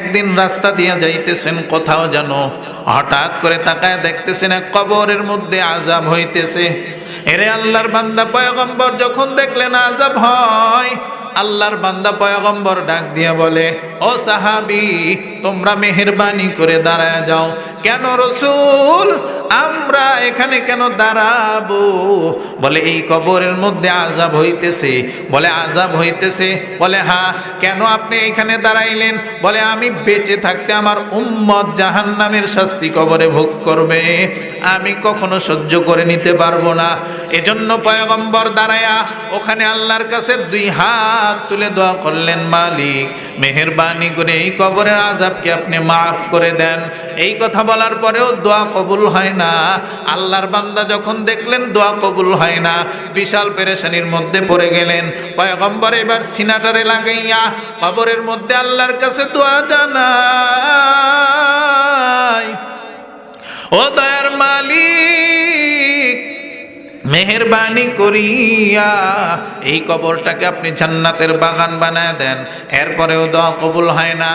একদিন রাস্তা দিয়ে যাইতেছেন, কোথাও যেন হঠাৎ করে তাকায় দেখতেছেন এক কবরের মধ্যে আজাব হইতেছে। এরে আল্লাহর বান্দা পয়গম্বর, যখন দেখলেন আজাব হয়, আল্লাহর বান্দা পয়গম্বর ডাক দিয়া বলে, ও সাহাবি, তোমরা মেহেরবানি করে দাঁড়ায় যাও। কেন রসুল? আমরা এখানে কেন দাঁড়াবো? বলে, এই কবরের মধ্যে আজাব হইতেছে। বলে আজাব হইতেছে? বলে, হা, কেন আপনি এখানে দাঁড়াইলেন? বলে, আমি বেঁচে থাকতে আমার উম্মত জাহান্নামের শাস্তি কবরে ভোগ করবে। আমি কখনো সহ্য করে নিতে পারব না। এজন্য পয়গম্বর দাঁড়ায়া ওখানে আল্লাহর কাছে দুই হাত তুলে দোয়া করলেন, মালিক, মেহেরবানি করে এই কবরের আজাবকে আপনি মাফ করে দেন। এই কথা বলার পরেও দোয়া কবুল হয় না আল্লাহর বান্দা যখন দেখলেন, দোয়া কবুল হয় না। বিশাল পেরেশানির মধ্যে পড়ে গেলেন। পয়গম্বর এবার সিনাটারে লাগাইয়া কবরের মধ্যে আল্লাহর কাছে দোয়া জানাই ও দয়ার মালিক মেহরবানি করিয়া এই কবরটাকে আপনি জান্নাতের বাগান বানায় দেন। এরপরেও দোয়া কবুল হয় না।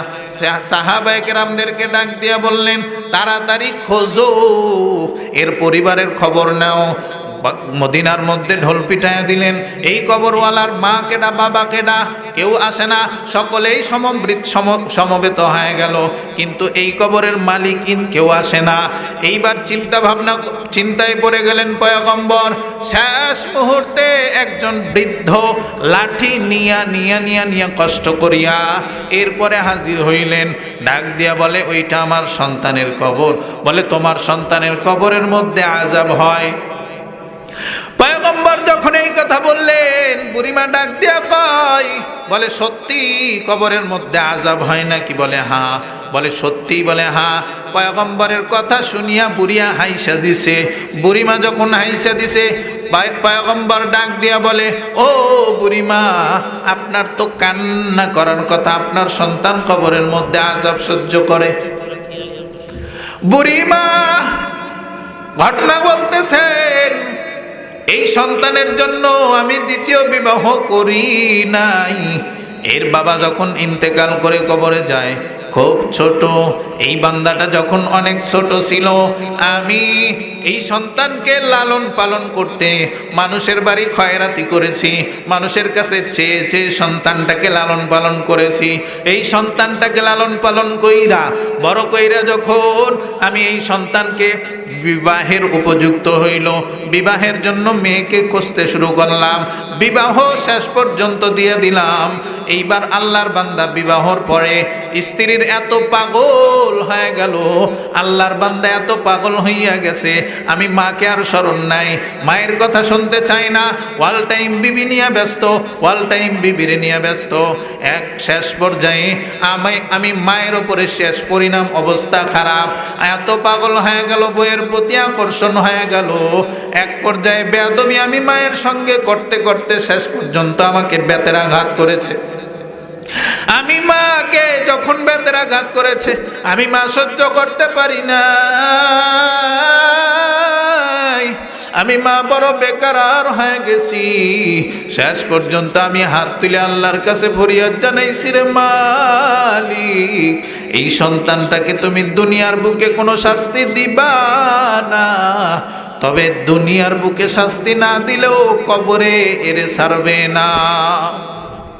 সাহাবাইকে রামদেরকে ডাক দিয়া বললেন, তাড়াতাড়ি খোঁজো, এর পরিবারের খবর নাও। মদিনার মধ্যে ঢোল পিটায় দিলেন, এই কবরওয়ালার মা কেডা, বাবা কেডা? কেউ আসে না। সকলেই সমবৃত, সম- সমবেত হয়ে গেল। কিন্তু এই কবরের মালিকিন কেউ আসে না। এইবার চিন্তা ভাবনা চিন্তায় পড়ে গেলেন পয়গম্বর, শেষ মুহূর্তে একজন বৃদ্ধ লাঠি নিয়া নিয়া নিয়া নিয়া কষ্ট করিয়া এরপরে হাজির হইলেন। ডাক দিয়া বলে, ওইটা আমার সন্তানের কবর। বলে, তোমার সন্তানের কবরের মধ্যে আজাব হয়। পয়গম্বর যখন এই কথা বললেন, বুড়িমা ডাক দিয়া কয়, বলে, সত্যি কবরের মধ্যে আজাব হয় নাকি? বলে হ্যাঁ। বলে, সত্যি? বলে হ্যাঁ। পয়গম্বরের কথা শুনিয়া বুড়িয়া হাইসা দিছে। বুড়িমা যখন হাইসা দিছে, পয়- পয়গম্বর ডাক দিয়া বলে, ও বুড়িমা, আপনার তো কান্না করার কথা, আপনার সন্তান কবরের মধ্যে আজাব সহ্য করে। বুড়িমা ঘটনা বলতেছেন এই সন্তানের জন্য আমি দ্বিতীয় বিবাহ করি নাই। এর বাবা যখন ইন্তেকাল করে কবরে যায়, খুব ছোট, এই বান্দাটা যখন অনেক ছোট ছিল, আমি এই সন্তানকে লালন পালন করতে মানুষের বাড়ি খয়রাতি করেছি, মানুষের কাছে চেয়ে চেয়ে সন্তানটাকে লালন পালন করেছি। এই সন্তানটাকে লালন পালন কইরা, বড় কইরা যখন আমি এই সন্তানকে বিবাহের উপযুক্ত হইল। বিবাহের জন্য মেয়েকে খুঁজতে শুরু করলাম। বিবাহ শেষ পর্যন্ত দিয়ে দিলাম। এইবার আল্লাহর বান্দা বিবাহর পরে স্ত্রীর এত পাগল হয়ে গেল। আল্লাহর বান্দা এত পাগল হইয়া গেছে। আমি মাকে আর স্মরণ নাই। মায়ের কথা শুনতে চাই না। ওয়াল টাইম বিবি নিয়ে ব্যস্ত। ওয়াল টাইম বিবির নিয়ে ব্যস্ত। এক শেষ পর্যায়ে আমি আমি মায়ের ওপরে শেষ পরিণাম অবস্থা খারাপ। এত পাগল হয়ে গেল বইয়ের প্রতি আকর্ষণ হয়ে গেল। এক পর্যায়ে বেদমি আমি মায়ের সঙ্গে করতে করতে শেষ পর্যন্ত আমাকে বেতের আঘাত করেছে। আমি মাকে যখন বেতের আঘাত করেছে, আমি মা সহ্য করতে পারি না আমি মা বড় বেকার আর হয়ে গেছি। শেষ পর্যন্ত আমি হাত তুলে আল্লাহর কাছে ফরিয়াদ জানাইছি রে মালিক। এই সন্তানটাকে তুমি দুনিয়ার বুকে কোনো শাস্তি দিবা না। তবে দুনিয়ার বুকে শাস্তি না দিলেও কবরে এরে ছাড়বে না।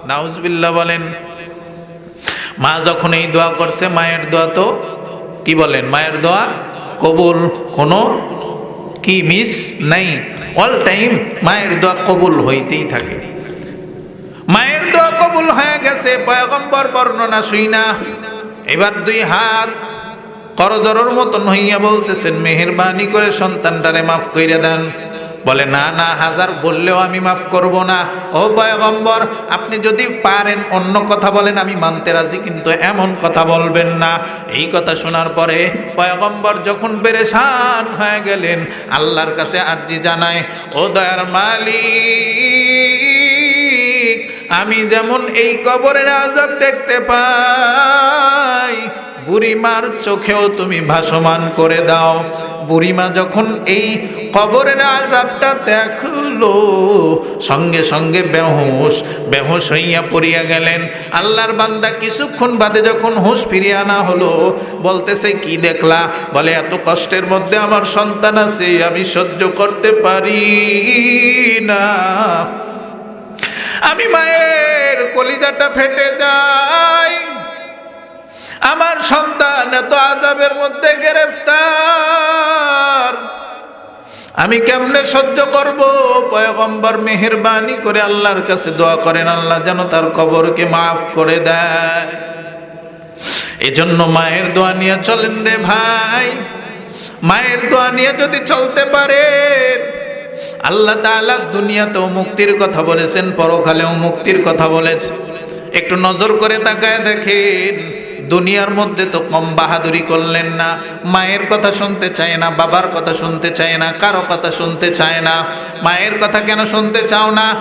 নাউজবিল্লা বলেন, মা যখন এই দোয়া করছে, মায়ের দোয়া তো কি বলেন? মায়ের দোয়া কবুল, কোনো কি মিস? নাই। অল টাইম মায়ের দোয়া কবুল হইতেই থাকে। মায়ের দোয়া কবুল হয়ে গেছে, পয়গম্বর বর্ণনা শুই না। এবার দুই হাত করজরের মতন হইয়া বলতেছেন, মেহেরবানি করে সন্তানটারে মাফ কইরা দেন। বলে, না না, হাজার, বললেও আমি মাফ করব না। ও পয়গম্বর, আপনি যদি পারেন অন্য কথা বলেন, আমি মানতে রাজি, কিন্তু এমন কথা বলবেন না। এই কথা শোনার পরে পয়গম্বর যখন পেরেশান হয়ে গেলেন, আল্লাহর কাছে আর্জি জানায়, ও দয়ার মালিক, আমি যেমন এই কবরের আজাব দেখতে পাই বুড়িমার চোখেও তুমি ভাসমান করে দাও। বুড়িমা যখন এই কবরের আজাবটা দেখল, সঙ্গে সঙ্গে বেহুশ বেহুশ হইয়া পড়িয়া গেলেন। আল্লাহর বান্দা কিছুক্ষণ বাদে যখন হুঁশ ফিরিয়ে আনা হলো, বলতেছে, কি দেখলা? বলে, এত কষ্টের মধ্যে আমার সন্তান আছে, আমি সহ্য করতে পারি না। আমি মায়ের কলিজাটা ফেটে যাই আমার সন্তান এত আজাবের মধ্যে গ্রেফতার। আমি কেমনে সহ্য করব? পয়গম্বর মেহেরবানি করে আল্লাহর কাছে দোয়া করেন, আল্লাহ যেন তার কবরকে মাফ করে দেয়। এজন্য মায়ের দোয়া নিয়ে চলেন রে ভাই। মায়ের দোয়া নিয়ে যদি চলতে পারেন, আল্লাহ তাআলা দুনিয়াতেও মুক্তির কথা বলেছেন, পরকালেও মুক্তির কথা বলেছেন একটু নজর করে তাকায় দেখেন দুনিয়ার মধ্যে তো কম বাহাদুরি করলেন না। মায়ের কথা শুনতে চায় না, বাবার কথা শুনতে চায় না, কারও কথা শুনতে চায় না। মায়ের কথা কেন শুনতে চাও না?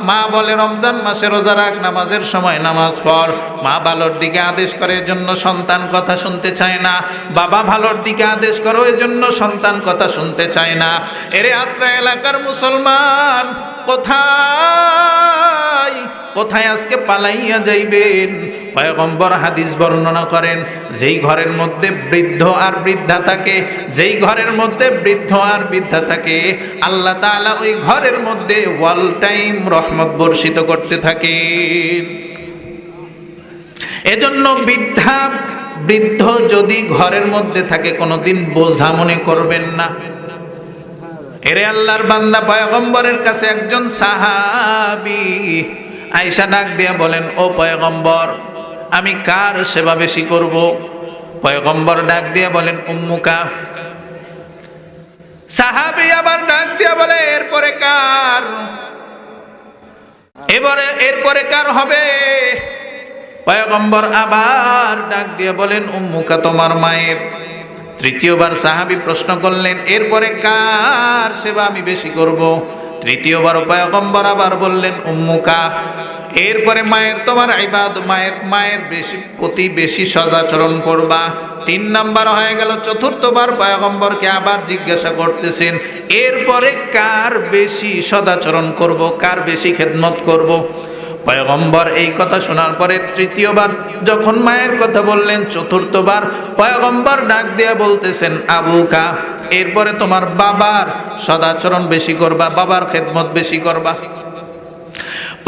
মা বলে, রমজান মাসে রোজা রাখ, নামাজের সময় নামাজ পড়। মা ভালোর দিকে আদেশ করে, এজন্য সন্তান কথা শুনতে চায় না। বাবা ভালোর দিকে আদেশ করো, এজন্য সন্তান কথা শুনতে চায় না। এরে আত্রা এলাকার মুসলমান, কোথায়? কোথায় আজকে পালাইয়া যাইবেন? পয়গম্বর হাদিস বর্ণনা করেন, যেই ঘরের মধ্যে বৃদ্ধ আর বৃদ্ধা থাকে, যেই ঘরের মধ্যে বৃদ্ধ আর বৃদ্ধা থাকে, আল্লাহ তাআলা ওই ঘরের মধ্যে ওয়াল টাইম রহমত বর্ষিত করতে থাকেন। এজন্য বৃদ্ধা, বৃদ্ধ যদি ঘরের মধ্যে থাকে, কোনোদিন বোঝা মনে করবেন না। এরে আল্লাহর বান্দা, পয়গম্বরের কাছে একজন সাহাবি আয়সা ডাক দিয়া বলেন, ও পয়গম্বর আমি কার সেবা বেশি করব? পয়গম্বর ডাক দিয়ে বলেন উম্মুকা সাহাবি আবার ডাক দিয়া বলে, এরপরে কার? এবারে এরপরে কার হবে? পয়গম্বর আবার ডাক দিয়ে বলেন উম্মুকা তোমার মায়ের? তৃতীয়বার সাহাবি প্রশ্ন করলেন, এরপরে কার সেবা আমি বেশি করব? তৃতীয়বার পয়গম্বর আবার বললেন উম্মুকা এরপরে মায়ের তোমার ইবাদ মায়ের মায়ের বেশি, প্রতি বেশি সদাচরণ করবা। তিন নাম্বার হয়ে গেল, চতুর্থবার পয়গম্বরকে আবার জিজ্ঞাসা করতেছেন, এরপরে কার বেশি সদাচরণ করব, কার বেশি খেদমত করব? পয়গম্বর এই কথা শোনার পরে তৃতীয়বার যখন মায়ের কথা বললেন, চতুর্থবার পয়গম্বর ডাক দিয়া বলতেছেন আবুকা এরপরে তোমার বাবার সদাচরণ বেশি করবা, বাবার খেদমত বেশি করবা।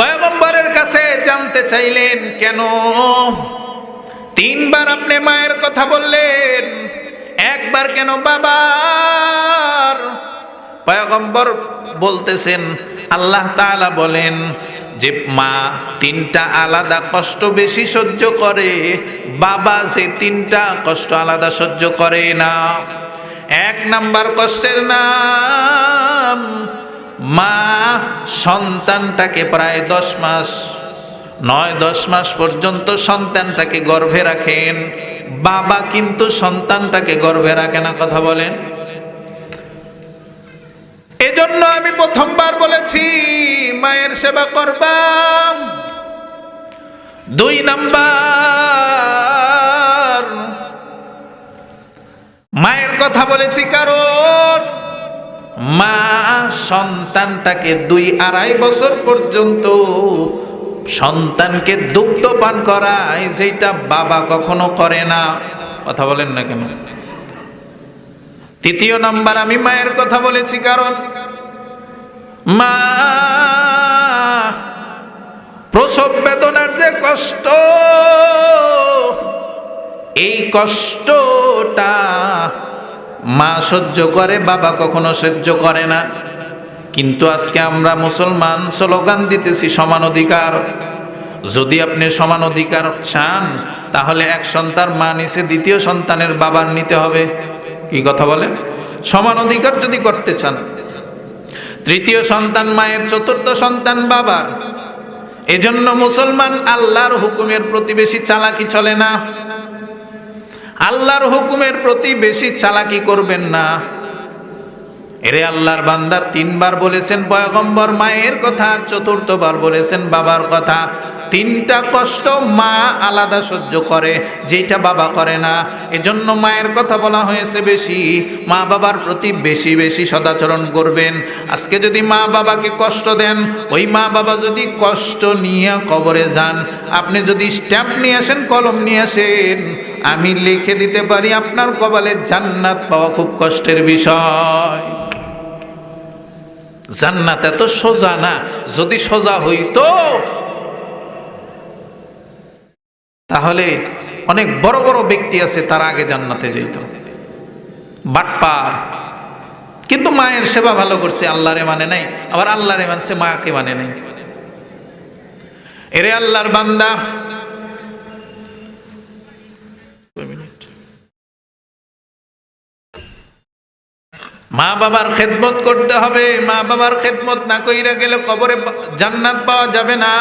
পয়গম্বরের কাছে জানতে চাইলেন, কেন? তিনবার আপনি মায়ের কথা বললেন, একবার কেন বাবার? পয়গম্বর বলতেছেন, আল্লাহ তাআলা বলেন যে মা তিনটা আলাদা কষ্ট বেশি সহ্য করে, বাবা সে তিনটা কষ্ট আলাদা সহ্য করে না। এক নাম্বার কষ্টের নাম মা সন্তানটাকে প্রায় দশ মাস, নয়, দশ মাস পর্যন্ত সন্তানটাকে গর্ভে রাখেন। বাবা কিন্তু সন্তানটাকে গর্ভে রাখে না, কথা বলেন। এজন্য আমি প্রথমবার বলেছি, মায়ের সেবা করবাম। দুই নাম্বার, মায়ের কথা বলেছি কারণ মা সন্তানটাকে দুই আড়াই বছর পর্যন্ত সন্তানকে দুগ্ধ পান করায় যেটা বাবা কখনো করে না। কথা বলেন না কেন? তৃতীয় নাম্বার, আমি মায়ের কথা বলেছি, কারণ মা প্রসব বেদনার যে কষ্ট, এই কষ্টটা মা সহ্য করে, বাবা কখনো সহ্য করে না। কিন্তু আজকে আমরা মুসলমান স্লোগান দিতেছি, সমান অধিকার। যদি আপনি সমান অধিকার চান, তাহলে এক সন্তান মা নিচে দ্বিতীয় সন্তানের বাবার নিতে হবে। কি কথা বলেন? সমান অধিকার যদি করতে চান। তৃতীয় সন্তান মায়ের, চতুর্থ সন্তান বাবার। এজন্য মুসলমান আল্লাহর হুকুমের প্রতিবেশী চালাকি চলে না। আল্লাহর হুকুমের প্রতি বেশি চালাকি করবেন না। এরে আল্লাহর বান্দা তিনবার বলেছেন, পয়গম্বর মায়ের কথা, চতুর্থবার বলেছেন, বাবার কথা। তিনটা কষ্ট মা আলাদা সহ্য করে যেটা বাবা করে না। এজন্য মায়ের কথা বলা হয়েছে বেশি, মা বাবার প্রতি বেশি বেশি সদাচরণ করবেন। আজকে যদি মা বাবাকে কষ্ট দেন, ওই মা বাবা যদি কষ্ট নিয়ে কবরে যান, আপনি যদি স্ট্যাম্প নিয়ে আসেন, কলম নিয়ে আসেন আমি লিখে দিতে পারি আপনার কপালে জান্নাত পাওয়া খুব কষ্টের বিষয়। জান্নাত এত সোজা না, যদি সোজা হইতো, তাহলে অনেক বড় বড় ব্যক্তি আছে, তারা আগে জান্নাতে যেত। বাটপার। কিন্তু মায়ের সেবা ভালো করছে, আল্লাহরে মানে নাই, আবার আল্লাহরে মানছে, মাকে মানে নাই। এরে আল্লাহর বান্দা মা বাবার খেদমত করতে হবে, মা বাবার খেদমত না কইরা গেলে কবরে জান্নাত পাওয়া যাবে না।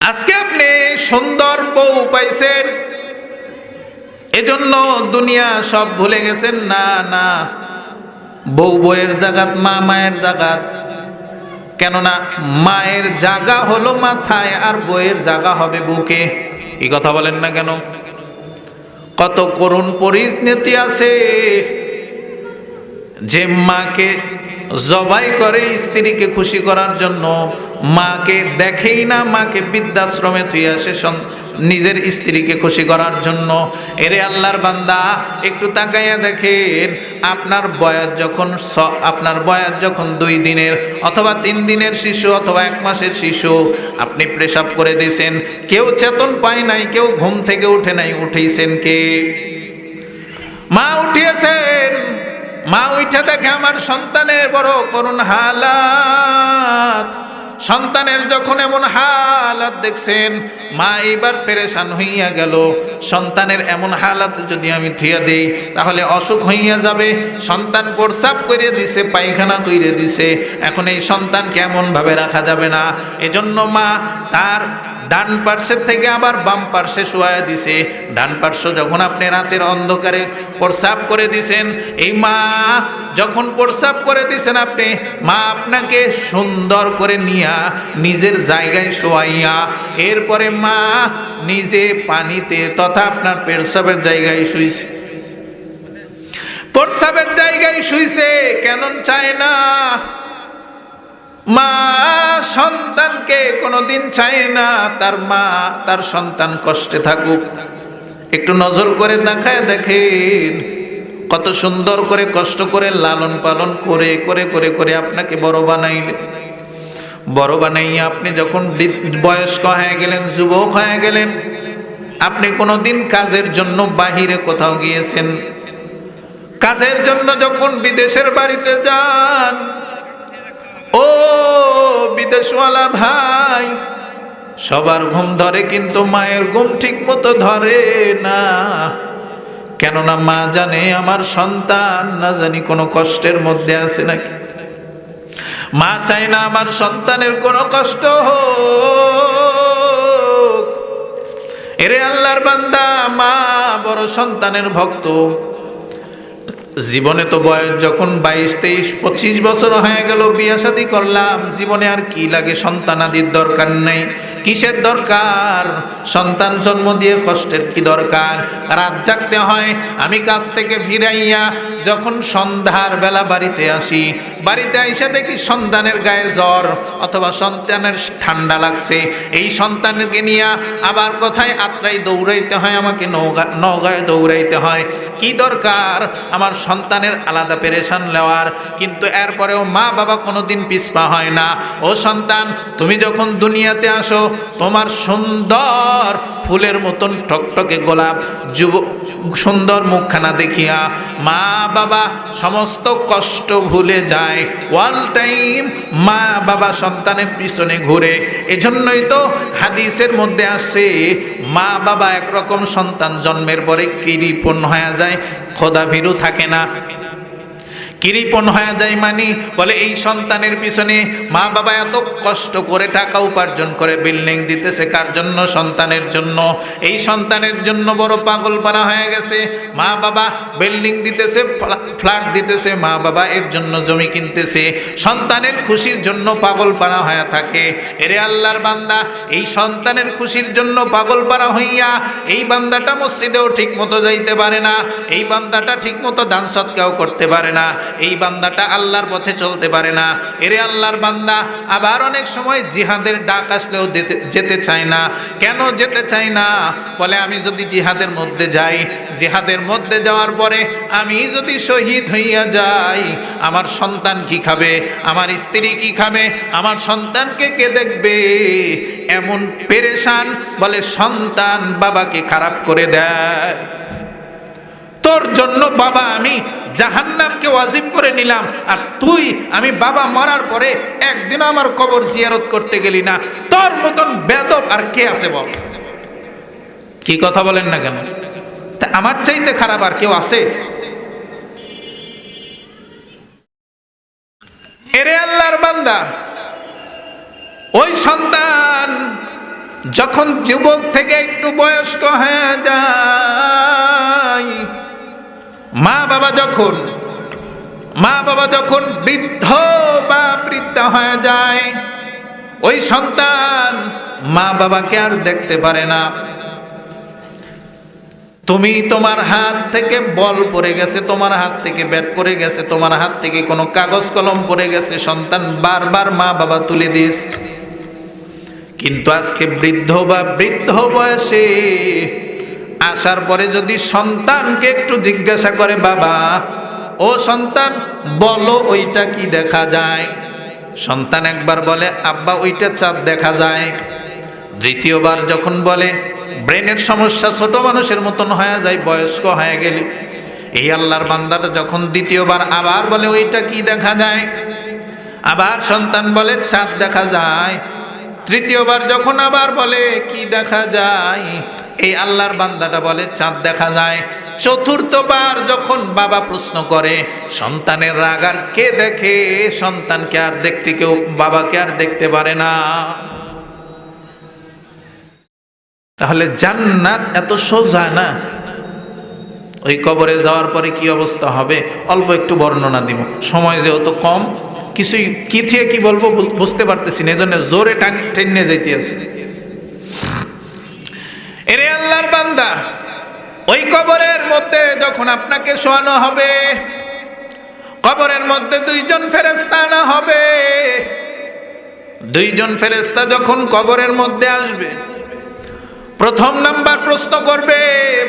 আজকে আপনি সুন্দর বউ পাইছেন, এজন্য দুনিয়া সব ভুলে গেছেন? না না। বউ বউয়ের জাগাত, মা মায়ের জাগাত। কেননা মায়ের জাগা হলো মাথায়, আর বউয়ের জাগা হবে বুকে। এই কথা বলেন না কেন? কত করুণ পরিস্থিতি আছে। যে মাকে জবাই করে স্ত্রীকে খুশি করার জন্য মাকে দেখেই না, মাকে বৃদ্ধাশ্রমে তুই আসে নিজের স্ত্রীকে খুশি করার জন্য। এরে আল্লাহর বান্দা, একটু তাকাইয়া দেখেন, আপনার বয়স যখন আপনার বয়স যখন দুই দিনের অথবা তিন দিনের শিশু অথবা এক মাসের শিশু, আপনি প্রেসাব করে দিয়েছেন। কেউ চেতন পায় নাই, কেউ ঘুম থেকে উঠে নাই, উঠেইছেন কে? মা উঠিয়েছেন। মা উঠে দেখে আমার সন্তানের বড় করুণ হালাত। সন্তানের যখন এমন হালাত দেখছেন, মা এইবার পেরেশান হইয়া গেল। সন্তানের এমন হালাত যদি আমি থিয়া দেই, তাহলে অসুখ হইয়া যাবে। সন্তান প্রসাব করে দিছে, পায়খানা করে দিছে। এখন এই সন্তানকে এমনভাবে রাখা যাবে না। এজন্য মা তার ডান পার্শ্বের থেকে আবার বাম পার্শ্বে শোয়া দিছে। ডান পার্শ্ব যখন আপনি রাতের অন্ধকারে প্রসাব করে দিছেন, এই মা যখন প্রসাব করে দিছেন আপনি, মা আপনাকে সুন্দর করে নিয়া নিজের জায়গায় শোয়াইয়া, এরপরে মা নিজে পানিতে তথা আপনার পেরসাবের জায়গায় শুইছে। প্রসাবের জায়গায় শুইছে কেন চায় না? মা সন্তানকে কোনোদিন চায় না তার মা তার সন্তান কষ্টে থাকুক। একটু নজর করে দেখায় দেখেন, কত সুন্দর করে কষ্ট করে লালন পালন করে করে করে করে আপনাকে বড় বানাইলে। বড় বানাইয়া আপনি যখন বয়স্ক হয়ে গেলেন, যুবক হয়ে গেলেন, আপনি কোনোদিন কাজের জন্য বাহিরে কোথাও গিয়েছেন? কাজের জন্য যখন বিদেশের বাড়িতে যান ও বিদেশওয়ালা ভাই, সবার ঘুম ধরে কিন্তু মায়ের ঘুম ঠিক মতো ধরে না। কেননা মা জানে আমার সন্তান, না জানি কোনো কষ্টের মধ্যে আছে নাকি। মা চায় না আমার সন্তানের কোনো কষ্ট হোক। এরে আল্লাহর বান্দা, মা বড় সন্তানের ভক্ত। জীবনে তো বয়স যখন বাইশ, তেইশ, পঁচিশ বছর হয়ে গেল, বিয়া শাদী করলাম। জীবনে আর কি লাগে? সন্তানাদির দরকার নেই। কিসের দরকার? সন্তান জন্ম দিয়ে কষ্টের কি দরকার? রাত জাগতে হয়, আমি কাজ থেকে ফিরাইয়া যখন সন্ধ্যার বেলা বাড়িতে আসি, বাড়িতে আইসা দেখি সন্তানের গায়ে জ্বর অথবা সন্তানের ঠান্ডা লাগছে। এই সন্তানকে নিয়ে আবার কোথায় আত্রাই দৌড়াইতে হয়? আমাকে নৌকা নৌকায় দৌড়াইতে হয়। কি দরকার? আমার সন্তানের আলাদা পেরেশান নেওয়ার, কিন্তু এরপরেও মা বাবা কোনোদিন পিসপা হয় না। ও সন্তান, তুমি যখন দুনিয়াতে আসো, তোমার সুন্দর ফুলের মতন টকটকে গোলাপ, যুব, সুন্দর মুখখানা দেখিয়া, মা বাবা সমস্ত কষ্ট ভুলে যায়। ওয়াল টাইম মা বাবা সন্তানের পিছনে ঘুরে। এজন্যই তো হাদিসের মধ্যে আসে, মা বাবা একরকম সন্তান জন্মের পরে কিরিপন হয়ে যায় খোদা ভীরু থাকে না। কৃপণ হয়ে যায় মানি, বলে এই সন্তানের পিছনে মা বাবা এত কষ্ট করে টাকা উপার্জন করে বিল্ডিং দিতেছে কার জন্য? সন্তানের জন্য। এই সন্তানের জন্য বড় পাগল পারা হয়ে গেছে। মা বাবা বিল্ডিং দিতেছে ফ্ল্যাট দিতেছে, মা বাবা এর জন্য জমি কিনতেছে। সন্তানের খুশির জন্য পাগল পারা হয়ে থাকে। এরে আল্লাহর বান্দা, এই সন্তানের খুশির জন্য পাগল পারা হইয়া এই বান্দাটা মসজিদেও ঠিক মতো যাইতে পারে না, এই বান্দাটা ঠিক মতো দান সৎকাও করতে পারে না। এই বান্দাটা আল্লাহর পথে চলতে পারে না। এরে আল্লাহর বান্দা, আবার অনেক সময় জিহাদের ডাক আসলেও যেতে- চায় না। কেন যেতে চায় না? বলে, আমি যদি জিহাদের মধ্যে যাই, জিহাদের মধ্যে যাওয়ার পরে আমি যদি শহীদ হইয়া যাই, আমার সন্তান কি খাবে? আমার স্ত্রী কি খাবে? আমার সন্তানকে কে দেখবে? এমন পেরেশান, বলে, সন্তান বাবাকে খারাপ করে দেয়। তোর জন্য বাবা, আমি জাহান্নামকে ওয়াজিব করে নিলাম। আর তুই, আমি বাবা মরার পরে একদিন আমার কবর জিয়ারত করতে গেলি না। তোর মতন বেদব আর কে আছে বল? কি কথা বলেন না কেন? তা আমার চাইতে খারাপ আর কেউ আছে? এরে আল্লাহর বান্দা, ওই সন্তান যখন যুবক থেকে একটু বয়স্ক হয়ে যায় মা বাবা যখন, মা বাবা যখন বৃদ্ধ বা বৃদ্ধা হয়ে যায়, ওই সন্তান মা বাবাকে আর দেখতে পারে না। তুমি তোমার হাত থেকে বল পড়ে গেছে, তোমার হাত থেকে ব্যাট পড়ে গেছে, তোমার হাত থেকে কোনো কাগজ কলম পড়ে গেছে, সন্তান বারবার মা বাবা তুলে দিয়েছে। কিন্তু আজকে বৃদ্ধ বা বৃদ্ধ বয়সে আসার পরে যদি সন্তানকে একটু জিজ্ঞাসা করে, বাবা, ও সন্তান, বলো ওইটা কি দেখা যায়? সন্তান একবার বলে, আব্বা, ওইটা চাঁদ দেখা যায়। দ্বিতীয়বার যখন বলে, ব্রেনের সমস্যা ছোট মানুষের মতন হয়ে যায়, বয়স্ক হয়ে গেলে। এই আল্লাহর বান্দাটা যখন দ্বিতীয়বার আবার বলে, ওইটা কি দেখা যায়? আবার সন্তান বলে, চাঁদ দেখা যায়। তৃতীয়বার যখন আবার বলে, কি দেখা যায়? এই আল্লাহর বান্দাটা বলে, চাঁদ দেখা যায়। চতুর্থবার যখন বাবা প্রশ্ন করে, সন্তানের রাগ আর কে দেখে? সন্তানকে আর দেখতে কেউ, বাবাকে আর দেখতে পারে না। তাহলে জান্নাত এত সোজা না? ওই কবরে যাওয়ার পরে কি অবস্থা হবে? অল্প একটু বর্ণনা দিব। সময় যেহেতু কম, কিছুই, কি থেকে কি বলব বুঝতে পারতেছি না এই জন্য জোরে টান টেনে যাইতে আছে। এরে আল্লাহর বান্দা, ওই কবরের মধ্যে যখন আপনাকে শোয়ানো হবে, কবরের মধ্যে দুইজন ফেরেস্তা আনা হবে। দুইজন ফেরেস্তা যখন কবরের মধ্যে আসবে, প্রথম নাম্বার প্রশ্ন করবে,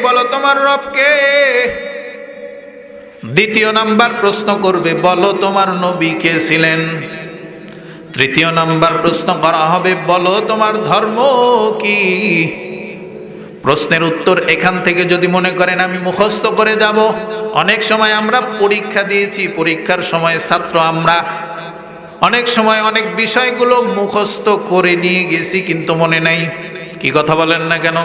বলো তোমার রবকে। দ্বিতীয় নাম্বার প্রশ্ন করবে, বলো তোমার নবী কে ছিলেন। তৃতীয় নাম্বার প্রশ্ন করা হবে, বলো তোমার ধর্ম কি? প্রশ্নের উত্তর এখান থেকে যদি মনে করেন আমি মুখস্থ করে যাব। অনেক সময় আমরা পরীক্ষা দিয়েছি, পরীক্ষার সময় ছাত্র আমরা। অনেক সময় অনেক বিষয়গুলো মুখস্থ করে নিয়ে গেছি, কিন্তু মনে নাই। কি কথা বলেন না কেন?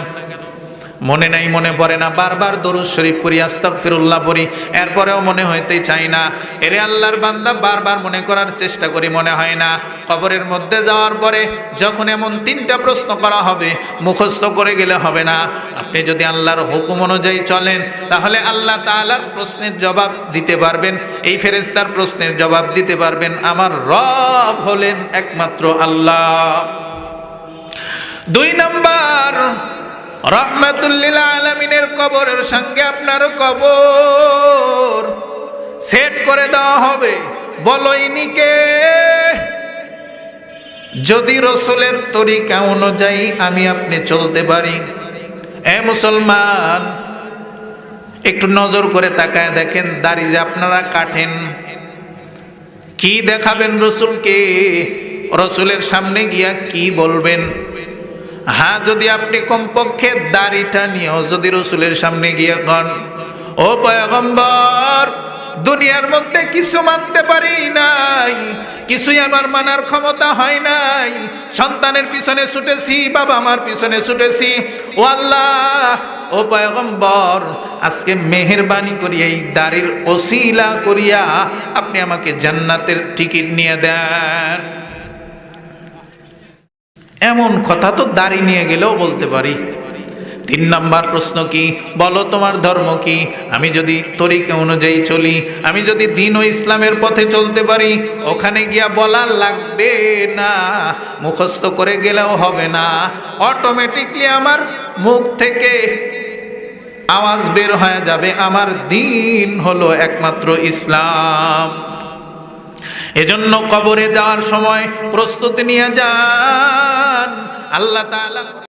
মনে নাই, মনে পড়ে না। বারবার দরুদ শরীফ পড়ি আস্তাক ফিরুল্লাহ পড়ি। এরপরেও মনে হইতে চাই না। এরে আল্লাহর বান্দা বারবার মনে করার চেষ্টা করি, মনে হয় না। কবরের মধ্যে যাওয়ার পরে যখন এমন তিনটা প্রশ্ন করা হবে, মুখস্থ করে গেলে হবে না। আপনি যদি আল্লাহর হুকুম অনুযায়ী চলেন, তাহলে আল্লাহ তাআলার প্রশ্নের জবাব দিতে পারবেন। এই ফেরেস্তার প্রশ্নের জবাব দিতে পারবেন। আমার রব হলেন একমাত্র আল্লাহ। দুই নাম্বার রহমাতুল্লিল আলমিনের কবরের সঙ্গে আপনার কবর সেট করে দেওয়া হবে। বলো ইনিকে যদি রসুলের তরিকা অনুযায়ী আমি আপনি চলতে পারি। এ মুসলমান, একটু নজর করে তাকায় দেখেন, দাড়ি যে আপনারা কাটেন, কি দেখাবেন রসুলকে? রসুলের সামনে গিয়া কি বলবেন? হ্যাঁ যদি আপনি কমপক্ষে দাড়িটা নিয়েও যদি রসুলের সামনে গিয়ে কন, ও পয়গম্বর, দুনিয়ার মধ্যে কিছু মানতে পারি নাই, কিছুই আমার মানার ক্ষমতা হয় নাই, সন্তানের পিছনে ছুটেছি, বাবা আমার পিছনে ছুটেছি, ও আল্লাহ, ও পয়গম্বর, আজকে মেহেরবানি করিয়া এই দাড়ির ওসিলা করিয়া আপনি আমাকে জান্নাতের টিকিট নিয়ে দেন। এমন কথা তো দাড়ি নিয়ে গেলেও বলতে পারি। তিন নাম্বার প্রশ্ন কি? বলো তোমার ধর্ম কি? আমি যদি তরিকা অনুযায়ী চলি, আমি যদি দিন ও ইসলামের পথে চলতে পারি, ওখানে গিয়া বলা লাগবে না, মুখস্থ করে গেলেও হবে না। অটোমেটিকলি আমার মুখ থেকে আওয়াজ বের হয়ে যাবে, আমার দিন হলো একমাত্র ইসলাম। এজন্য কবরে যাওয়ার সময় প্রস্তুতি নিয়ে যান আল্লাহ তাআলা